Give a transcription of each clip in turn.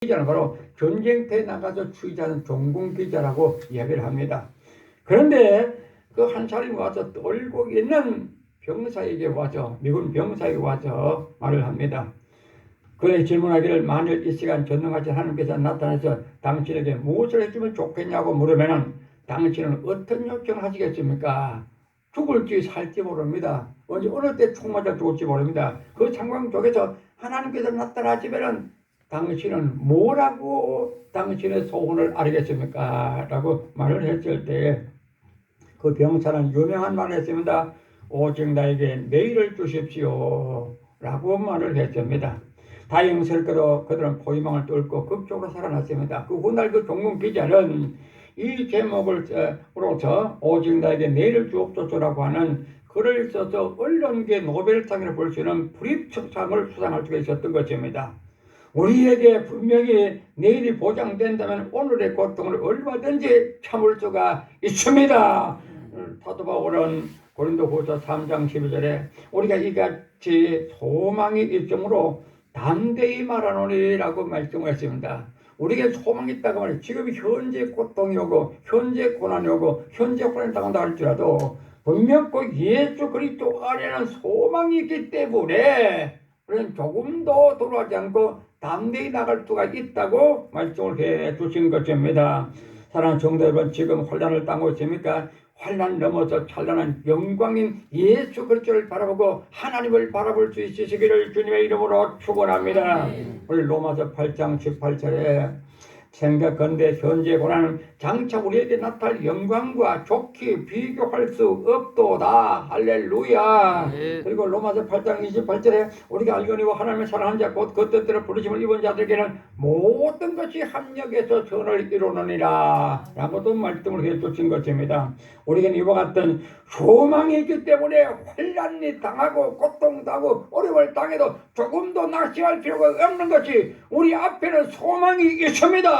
기자는 바로 전쟁터에 나가서 추이자는 종군 기자라고 이야기를 합니다. 그런데 그 한 사람이 와서 떨고 있는 병사에게 와서 미군 병사에게 와서 말을 합니다. 그래 질문하기를 만일 이 시간 전능하신 하나님께서 나타나서 당신에게 무엇을 해주면 좋겠냐고 물으면은 당신은 어떤 요청을 하시겠습니까? 죽을지 살지 모릅니다. 언제 어느 때 총 맞아 죽을지 모릅니다. 그 상황 속에서 하나님께서 나타나시면은 당신은 뭐라고 당신의 소원을 알겠습니까? 라고 말을 했을 때 그 병사는 유명한 말을 했습니다. 오직 나에게 내일을 주십시오. 라고 말을 했습니다. 다행스럽게도 그들은 포위망을 뚫고 극적으로 살아났습니다. 그 훗날 그 종군 기자는 이 제목으로서 오직 나에게 내일을 주옵소서라고 하는 글을 써서 언론계 노벨상을 볼 수 있는 불입척상을 수상할 수가 있었던 것입니다. 우리에게 분명히 내일이 보장된다면 오늘의 고통을 얼마든지 참을 수가 있습니다. 사도바울은 고린도후서 3장 12절에 우리가 이같이 소망이 있으므로 담대히 말하노니라고 말씀하셨습니다. 우리에게 소망이 있다고 말해 지금 현재 고통이 오고 현재 고난이 오고 현재 고난을 당한다 할지라도 분명 그 예수 그리스도 안에는 소망이 있기 때문에 우리는 조금도 돌아가지 않고 담대히 나갈 수가 있다고 말씀을 해 주신 것입니다. 사랑하는 성도 여러분 지금 혼란을 당하고 있습니까? 환란 넘어서 찬란한 영광인 예수 그리스도를 바라보고 하나님을 바라볼 수 있으시기를 주님의 이름으로 축원합니다. 우리 로마서 8장 18절에 생각건대 현재 고난은 장차 우리에게 나타날 영광과 좋게 비교할 수 없도다. 할렐루야. 네. 그리고 로마서 8장 28절에 우리가 알거니와 하나님의 사랑하는 자 곧 그 뜻대로 부르심을 입은 자들에게는 모든 것이 합력해서 선을 이루느니라 라고도 말씀을 해주신 것입니다. 우리에게는 이와 같은 소망이 있기 때문에 환란이 당하고 고통당하고 어려움을 당해도 조금도 낙심할 필요가 없는 것이 우리 앞에는 소망이 있습니다.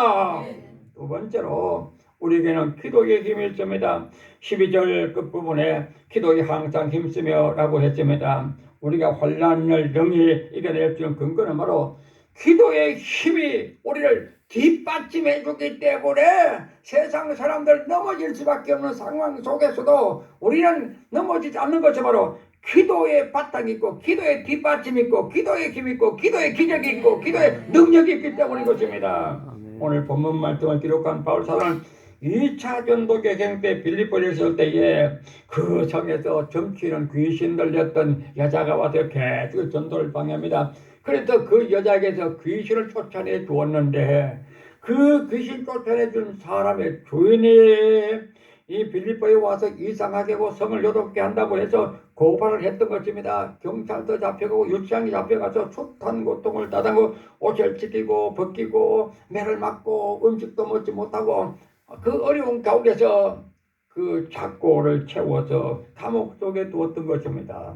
두 번째로 우리에게는 기도의 힘이 있습니다. 12절 끝부분에 기도에 항상 힘쓰며 라고 했습니다. 우리가 환란을 능히 이겨낼 수 있는 근거는 바로 기도의 힘이 우리를 뒷받침해 주기 때문에 세상 사람들 넘어질 수밖에 없는 상황 속에서도 우리는 넘어지지 않는 것이 바로 기도의 바탕이 있고 기도의 뒷받침이 있고 기도의 힘이 있고 기도의 기적이 있고 기도의 능력이 있기 때문인 것입니다. 오늘 본문 말씀을 기록한 바울 사도는 2차 전도 개경 때 빌립보에 있을 때에 그 성에서 점치는 귀신 들렸던 여자가 와서 계속 전도를 방해합니다. 그래서 그 여자에게서 귀신을 쫓아내 주었는데 그 귀신 쫓아내 준 사람의 주인이 이 빌립보에 와서 이상하게 고 성을 여덟게 한다고 해서 고발을 했던 것입니다. 경찰도 잡혀가고 유치장이 잡혀가서 숱한 고통을 따당고 옷을 찢기고 벗기고 매를 맞고 음식도 먹지 못하고 그 어려운 가운데서 그 작고를 채워서 감옥 속에 두었던 것입니다.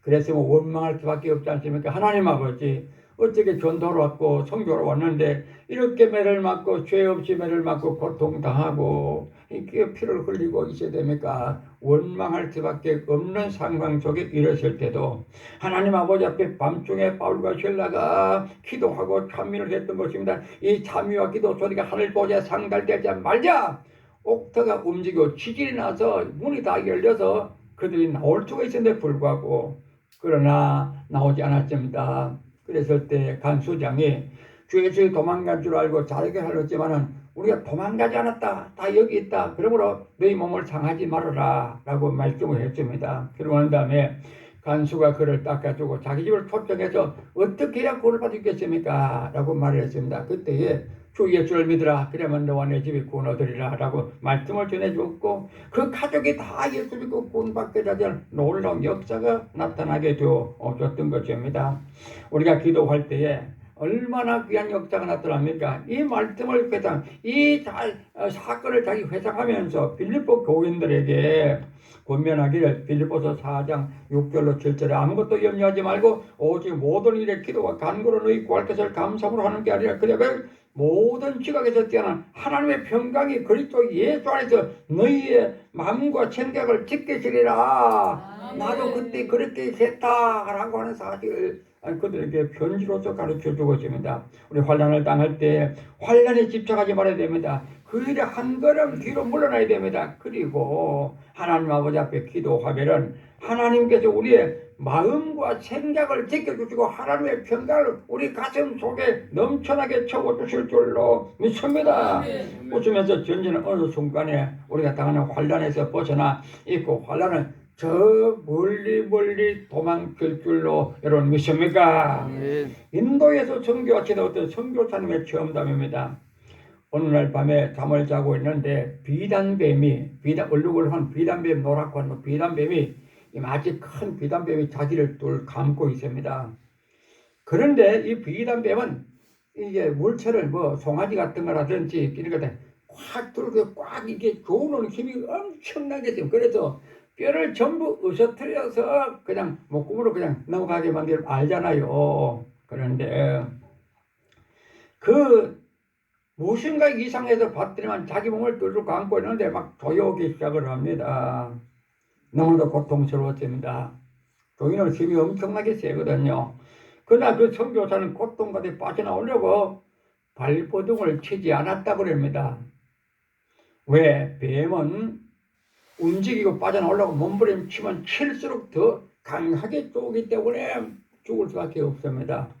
그래서 뭐 원망할 수밖에 없지 않습니까? 하나님 아버지 어떻게 전도로 왔고 성교로 왔는데 이렇게 매를 맞고 죄 없이 매를 맞고 고통당하고 이렇게 피를 흘리고 있어야 됩니까? 원망할 수밖에 없는 상황 속에 이르실 때도 하나님 아버지 앞에 밤중에 바울과 신라가 기도하고 참미를 했던 것입니다. 이 참미와 기도 소리가 하늘 보자 상달되지 말자 옥터가 움직이고 지진이 나서 문이 다 열려서 그들이 나올 수가 있었는데 불구하고 그러나 나오지 않았습니다. 그랬을 때 간수장이 주 예수이 도망간 줄 알고 자르게 하렸지만은 우리가 도망가지 않았다. 다 여기 있다. 그러므로 너희 몸을 상하지 말아라. 라고 말씀을 했습니다. 그러고 난 다음에 간수가 그를 닦아주고 자기 집을 초청해서 어떻게 해야 구원을 받겠습니까? 라고 말을 했습니다. 그때에 주 예수를 믿으라. 그러면 너와 내 집이 구원 얻으리라. 라고 말씀을 전해주었고 그 가족이 다 예수 믿고 구원 받게 되는 놀라운 역사가 나타나게 되어줬던 것입니다. 우리가 기도할 때에 얼마나 귀한 역사가 나타납니까? 이 말씀을 회상, 이 자, 어, 사건을 자기 회상하면서 빌립보 교인들에게 권면하기를 빌립보서 4장 6절로 7절에 아무것도 염려하지 말고 오직 모든 일에 기도와 간구로 너희 구할 것을 감사함으로 하는 게 아니라 그래을 모든 지각에서 뛰어난 하나님의 평강이 그리스도 예수 안에서 너희의 마음과 생각을 지키시리라. 나도 그때 그렇게 했다라고 하는 사실을 그들에게 편지로서 가르쳐 주고 있습니다. 우리 환란을 당할 때 환란에 집착하지 말아야 됩니다. 그 일에 한 걸음 뒤로 물러나야 됩니다. 그리고 하나님 아버지 앞에 기도하면은 하나님께서 우리의 마음과 생각을 지켜주시고 하나님의 평강을 우리 가슴 속에 넘쳐나게 채워주실 줄로 믿습니다. 웃으면서 전지는 어느 순간에 우리가 당하는 환란에서 벗어나 있고 환란은 저 멀리 멀리 도망칠 줄로 여러분 믿습니까? 아멘. 인도에서 선교하시던 어떤 선교사님의 체험담입니다. 어느 날 밤에 잠을 자고 있는데 비단뱀이 비단 얼룩을 한 비단뱀 노랗고 한 비단뱀이 이 마치 큰 비단뱀이 자기를 둘 감고 있습니다. 그런데 이 비단뱀은 이게 물체를 뭐 송아지 같은 거라든지 이런 것들 꽉 뚫고 꽉 이게 조우는 힘이 엄청나게 있어요. 그래서 뼈를 전부 으서트려서 그냥 목구멍으로 그냥 넘어가게 만들 알잖아요. 그런데 그 무엇인가 이상해서 봤더니만 자기 몸을 뚫고 안고 있는데 막 조여오기 시작을 합니다. 너무도 고통스러웠습니다. 조이는 힘이 엄청나게 세거든요. 그러나 그 선교사는 고통 가운데 빠져나오려고 발버둥을 치지 않았다고 그럽니다. 왜? 뱀은 움직이고 빠져나오려고 몸부림치면 칠수록 더 강하게 쪼기 때문에 죽을 수밖에 없습니다.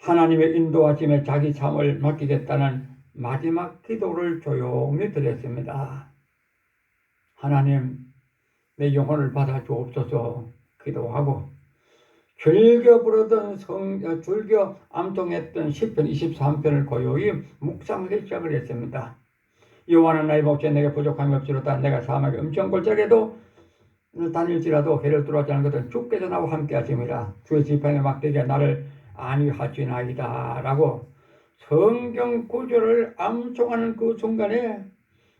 하나님의 인도하심에 자기 삶을 맡기겠다는 마지막 기도를 조용히 드렸습니다. 하나님, 내 영혼을 받아 주옵소서 기도하고 즐겨 부르던 성, 어, 즐겨 암송했던 10편 23편을 고요히 묵상하기 시작을 했습니다. 여호와는 나의 목자 내게 부족함이 없지로다 내가 사막에 엄청 골짜기에도 다닐지라도 해를 뚫어지 않은 것은 주께서 나와 함께 하심이라 주의 지팡이 막대기가 나를 안위하지나이다 라고 성경 구절을 암송하는 그 순간에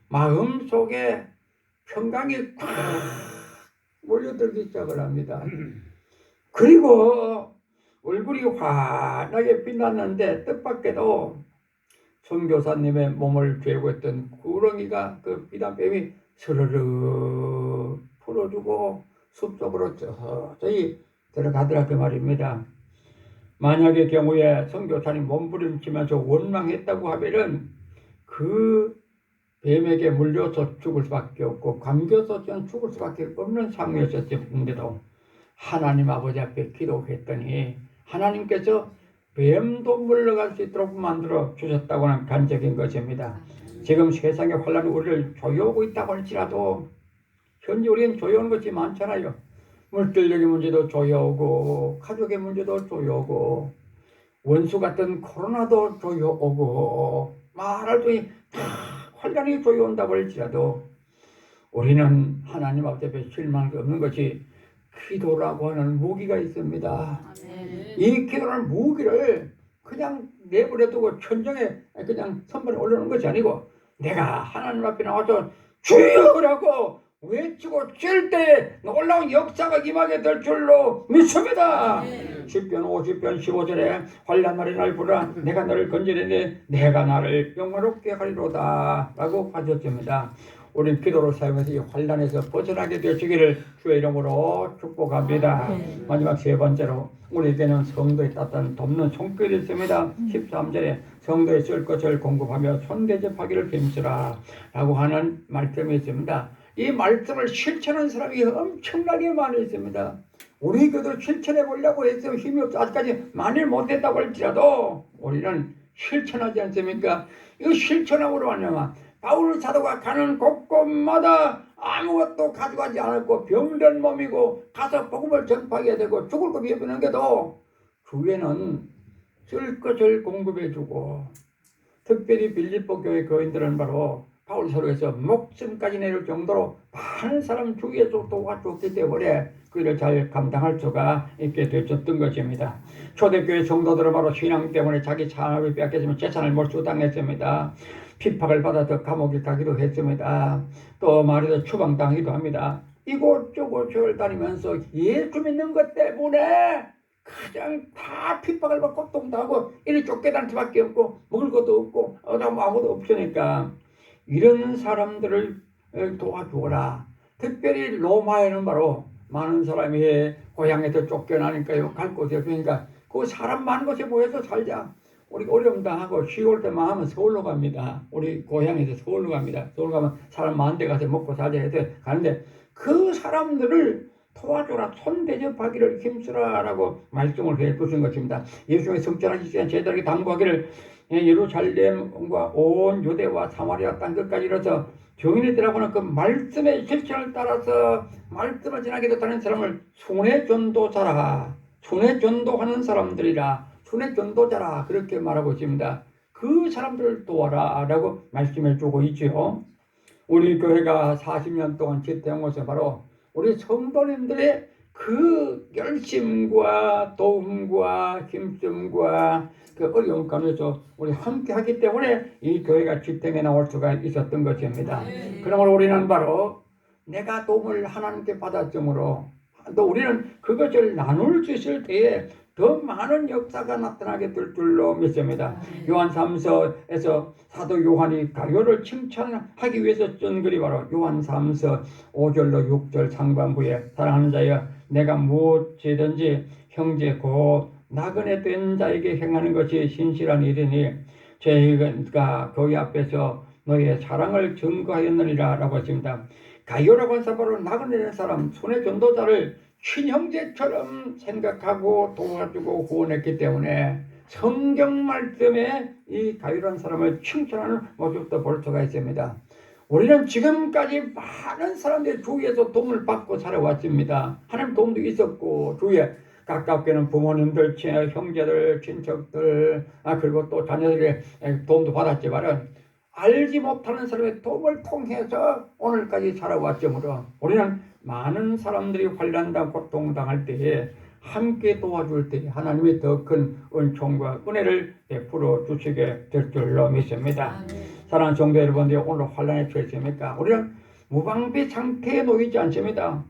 마음속에 평강이 꽉 몰려들기 시작을 합니다. 그리고 얼굴이 환하게 빛났는데 뜻밖에도 선교사님의 몸을 죄고 있던 구렁이가 그 비단뱀이 스르르 풀어주고 숲속으로 저저히 들어가더라 그 말입니다. 만약의 경우에 선교사님 몸부림치면서 원망했다고 하면은 그 뱀에게 물려서 죽을 수밖에 없고 감겨서 죽을 수밖에 없는 상황이었었는데도 하나님 아버지 앞에 기도했더니 하나님께서 뱀도 물러갈 수 있도록 만들어 주셨다고는 간적인 것입니다. 지금 세상의 환란이 우리를 조여오고 있다고 할지라도 현재 우리는 조여오는 것이 많잖아요. 물질적인 문제도 조여오고 가족의 문제도 조여오고 원수 같은 코로나도 조여오고 말할 수 없이 다 환란이 조여온다고 할지라도 우리는 하나님 앞에 실망이 없는 것이 기도라고 하는 무기가 있습니다. 이 기도라는 무기를 그냥 내버려 두고 천정에 그냥 선반에 올려놓은 것이 아니고 내가 하나님 앞에 나와서 주여라고 외치고 칠때 놀라운 역사가 임하게 될 줄로 믿습니다. 10편 50편 15절에 환란 날에 날 부르라 내가 너를 건지리니 내가 나를 영화롭게 하리로다 라고 하셨습니다. 우리 기도를 사용해서 이 환란에서 벗어나게 되시기를 주의 이름으로 축복합니다. 마지막 세 번째로 우리에게는 성도의 따뜻한 돕는 손길이 있습니다. 13절에 성도의 쓸 것을 공급하며 손대접하기를 힘쓰라 라고 하는 말씀이 있습니다. 이 말씀을 실천하는 사람이 엄청나게 많이 있습니다. 우리 교도 실천해 보려고 해서 힘이 없어 아직까지 많이 못했다고 할지라도 우리는 실천하지 않습니까? 이거 실천함으로 말미암아 바울 사도가 가는 곳곳마다 아무것도 가져가지 않았고 병든 몸이고 가서 복음을 전파하게 되고 죽을 것 위협하는 게도 주위에는 쓸 것을 공급해주고 특별히 빌립보 교회 교인들은 바로 바울 서로에서 목숨까지 내릴 정도로 많은 사람 주위에서 도와줬기 때문에 그 일을 잘 감당할 수가 있게 되었던 것입니다. 초대교회 성도들은 바로 신앙 때문에 자기 산업이 뺏겼으면 재산을 몰수당했습니다. 핍박을 받아서 감옥에 가기도 했습니다. 또 말해서 추방당하기도 합니다. 이곳저곳을 다니면서 예수 믿는 것 때문에 가장 다 핍박을 받고 고통당하고 이리 쫓겨다닐 수밖에 없고 먹을 것도 없고 아무도 없으니까 이런 사람들을 도와주어라. 특별히 로마에는 바로 많은 사람이 고향에서 쫓겨나니까요 갈 곳이 없으니까 그 사람 많은 곳에 모여서 살자. 우리 어려움 당하고 쉬울 때만 하면 서울로 갑니다. 우리 고향에서 서울로 갑니다. 서울 가면 사람 많은 데 가서 먹고 살자 해서 가는데 그 사람들을 도와줘라 손 대접하기를 힘쓰라라고 말씀을 해 주신 것입니다. 예수의 성전하기 전에 제자에게 당부하기를 예, 예루살렘과 온 유대와 사마리아 땅 끝까지 이뤄서 정인이들하고는 그 말씀의 실천을 따라서 말씀을 지나게 됐다는 사람을 순회 전도자라 순회 전도하는 사람들이라 순회 전도자라 그렇게 말하고 있습니다. 그 사람들을 도와라 라고 말씀해 주고 있죠. 우리 교회가 40년 동안 지태한 것은 바로 우리 성도님들의 그 열심과 도움과 힘씀과 그 어려운 가운데서 우리 함께 하기 때문에 이 교회가 지탱해 나올 수가 있었던 것입니다. 그러므로 우리는 바로 내가 도움을 하나님께 받았으므로 또 우리는 그것을 나눌 수 있을 때에 더 많은 역사가 나타나게 될 줄로 믿습니다. 요한 3서에서 사도 요한이 가요를 칭찬하기 위해서 쓴 글이 바로 요한 3서 5절로 6절 상반부에 사랑하는 자여 내가 무엇이든지 형제 곧 나그네 된 자에게 행하는 것이 신실한 일이니 저희가 교회 앞에서 너희의 사랑을 증거하였느니라 라고 했습니다. 가요라고 사람 바로 나그네 된 사람 손의 전도자를 친형제처럼 생각하고 도와주고 후원했기 때문에 성경 말씀에 이 가요라는 사람을 칭찬하는 모습도 볼 수가 있습니다. 우리는 지금까지 많은 사람들의 주위에서 도움을 받고 살아왔습니다. 하나님 도움도 있었고 주위에 가깝게는 부모님들, 친- 형제들, 친척들, 아 그리고 또 자녀들의 도움도 받았지만은 알지 못하는 사람의 도움을 통해서 오늘까지 살아왔으므로 우리는 많은 사람들이 환난당 고통당할 때에 함께 도와줄 때 하나님이 더큰 은총과 은혜를 베풀어 주시게 될 줄로 믿습니다. 사랑하는 성도 여러분들 오늘 환란에 처했습니까? 우리는 무방비 상태에 놓이지 않습니다.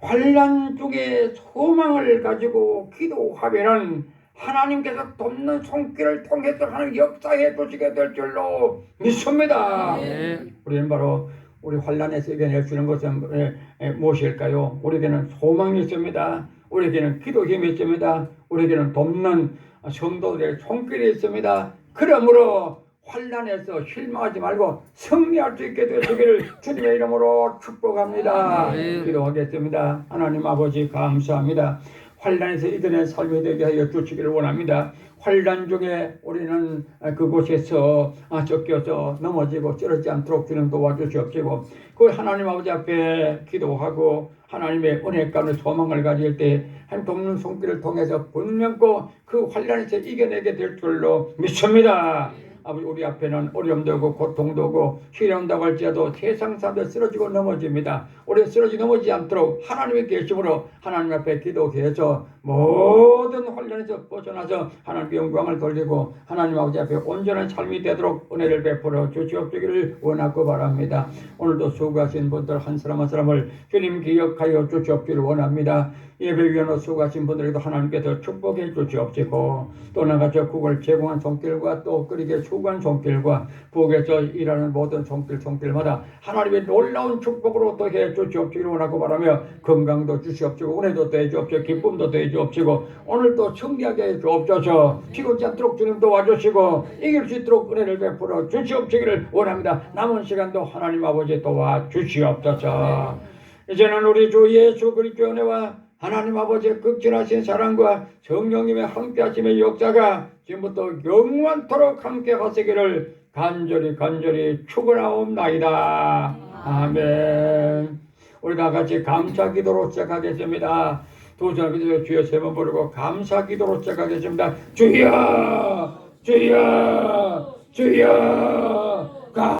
환란 중에 소망을 가지고 기도하면은 하나님께서 돕는 손길을 통해서 하는 역사해 주시게 될 줄로 믿습니다. 우리는 바로 우리 환란에서 이겨낼 수 있는 것은 에, 에, 무엇일까요? 우리에게는 소망이 있습니다. 우리에게는 기도 힘이 있습니다. 우리에게는 돕는 성도들의 손길이 있습니다. 그러므로 환란에서 실망하지 말고 승리할 수 있게 되시기를 주님의 이름으로 축복합니다. 기도하겠습니다. 하나님 아버지 감사합니다. 환란에서 이겨낸 삶이 되게 하여 주시기를 원합니다. 환란 중에 우리는 그곳에서 아, 쫓겨서 넘어지고 쓰러지지 않도록 주님 도와주시옵시고 그 하나님 아버지 앞에 기도하고 하나님의 은혜 가운데 소망을 가질 때 하나님 돕는 손길을 통해서 분명코 그 환란에서 이겨내게 될 줄로 믿습니다. 아버지 우리 앞에는 어려움도 오고 고통도 오고 시련다고 할지라도 세상 사람들 쓰러지고 넘어집니다. 우리 쓰러지 넘어지지 않도록 하나님의 계심으로 하나님 앞에 기도해서 모든 환란에서 벗어나서 하나님께 영광을 돌리고 하나님 아버지 앞에 온전한 삶이 되도록 은혜를 베풀어 주시옵기를 원하고 바랍니다. 오늘도 수고하신 분들 한 사람 한 사람을 주님 기억하여 주시옵기를 원합니다. 예배위원으로 수고하신 분들에게도 하나님께서 축복해 주시옵시고 또 나가서 국을 제공한 손길과 또 그리게 수고한 손길과 부엌에서 일하는 모든 손길 손길마다 하나님의 놀라운 축복으로 또해 주시옵시기를 원하고 바라며 건강도 주시옵시고 은혜도 더해 주옵시고 기쁨도 더해 주옵시고 오늘도 승리하게 해 주옵소서 피곤치 않도록 주님 도와주시고 이길 수 있도록 은혜를 베풀어 주시옵시기를 원합니다 남은 시간도 하나님 아버지 도와 주시옵소서 이제는 우리 주 예수 그리스도의 은혜와 하나님 아버지의 극진하신 사랑과 성령님의 함께하심의 역사가 지금부터 영원토록 함께 하시기를 간절히 간절히 축원하옵나이다. 아멘. 우리 다 같이 감사 기도로 시작하겠습니다. 두 손을 기도 주여 세번 부르고 감사 기도로 시작하겠습니다. 주여, 주여, 주여. 가